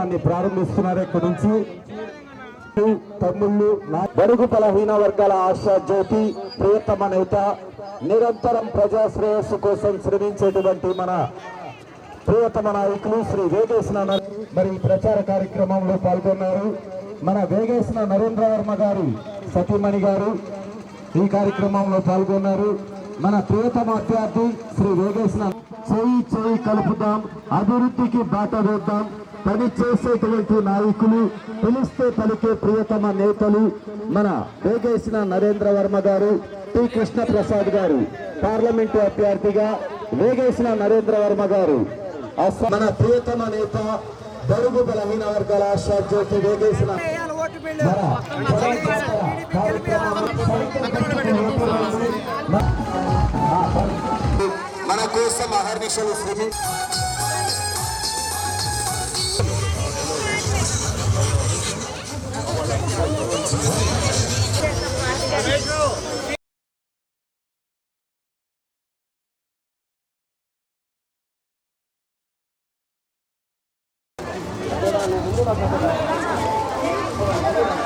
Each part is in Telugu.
కార్యక్రమాన్ని ప్రారంభిస్తున్నారు ఇక్కడ నుంచి. తమ్ముళ్ళు బడుగు బలహీన వర్గాల ఆశా జ్యోతి ప్రియతమ నేత నిరంతరం ప్రజా శ్రేయస్సు కోసం శ్రమించేటువంటి మన ప్రియతమ నాయకులు శ్రీ వేగేసిన మరి ప్రచార కార్యక్రమంలో పాల్గొన్నారు. మన వేగేసిన నరేంద్ర వర్మ గారు సతీమణి గారు ఈ కార్యక్రమంలో పాల్గొన్నారు. మన ప్రియతమ అభ్యర్థి శ్రీ వేగేసిన చేయి చేయి కలుపుదాం. అభివృద్ధికి బాట వేద్దాం. పని చేసేటువంటి నాయకులు పిలిస్తే పలికే ప్రియతమ నేతలు మన వేగేసిన నరేంద్ర వర్మ గారు టి కృష్ణ ప్రసాద్ గారు పార్లమెంటు అభ్యర్థిగా వేగేసిన నరేంద్ర వర్మ గారు. మన ప్రియతమ నేత బడుగు బలహీన వర్గాల ఆశా వేగేసిన మన కోసం అహర్నిశలు శ్రమించారు Thank you.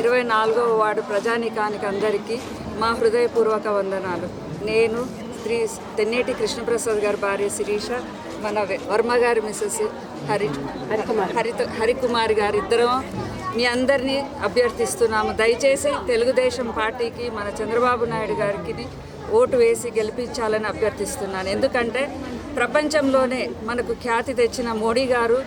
ఇరవై నాలుగవ వార్డు ప్రజానీకానికి అందరికీ మా హృదయపూర్వక వందనాలు. నేను శ్రీ తెన్నేటి కృష్ణప్రసాద్ గారి భార్య శిరీష మన వర్మ గారి మిస్సెస్ హరి హరికుమార్. గారి ఇద్దరం మీ అందరినీ అభ్యర్థిస్తున్నాము. దయచేసి తెలుగుదేశం పార్టీకి మన చంద్రబాబు నాయుడు గారికి ఓటు వేసి గెలిపించాలని అభ్యర్థిస్తున్నాను. ఎందుకంటే ప్రపంచంలోనే మనకు ఖ్యాతి తెచ్చిన మోడీ గారు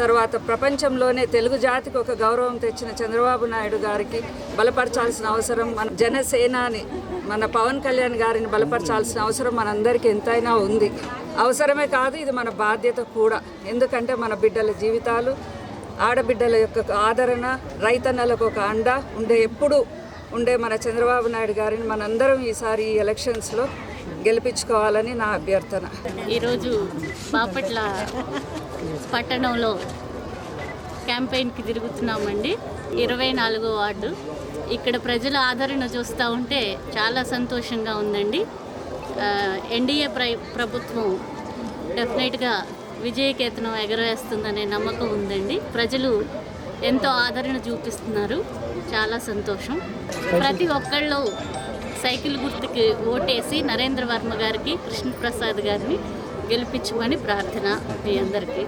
తర్వాత ప్రపంచంలోనే తెలుగు జాతికి ఒక గౌరవం తెచ్చిన చంద్రబాబు నాయుడు గారికి బలపరచాల్సిన అవసరం మన జనసేనాని మన పవన్ కళ్యాణ్ గారిని బలపరచాల్సిన అవసరం మనందరికీ ఎంతైనా ఉంది. అవసరమే కాదు ఇది మన బాధ్యత కూడా. ఎందుకంటే మన బిడ్డల జీవితాలు ఆడబిడ్డల యొక్క ఆదరణ రైతన్నలకు ఒక అండ ఉండే ఎప్పుడు ఉండే మన చంద్రబాబు నాయుడు గారిని మనందరం ఈసారి ఈ ఎలక్షన్స్లో గెలిపించుకోవాలని నా అభ్యర్థన. ఈరోజు బాపట్ల పట్టణంలో క్యాంపెయిన్కి తిరుగుతున్నామండి. ఇరవై నాలుగో వార్డు. ఇక్కడ ప్రజల ఆదరణ చూస్తూ ఉంటే చాలా సంతోషంగా ఉందండి. ఎన్డీఏ ప్ర ప్రభుత్వం డెఫినెట్గా విజయకేతనం ఎగరవేస్తుందనే నమ్మకం ఉందండి. ప్రజలు ఎంతో ఆదరణ చూపిస్తున్నారు. చాలా సంతోషం. ప్రతి ఒక్కళ్ళు సైకిల్ గుర్తుకి ఓటేసి నరేంద్ర వర్మ గారికి కృష్ణప్రసాద్ గారిని గెలిపించమని ప్రార్థన మీ అందరికీ.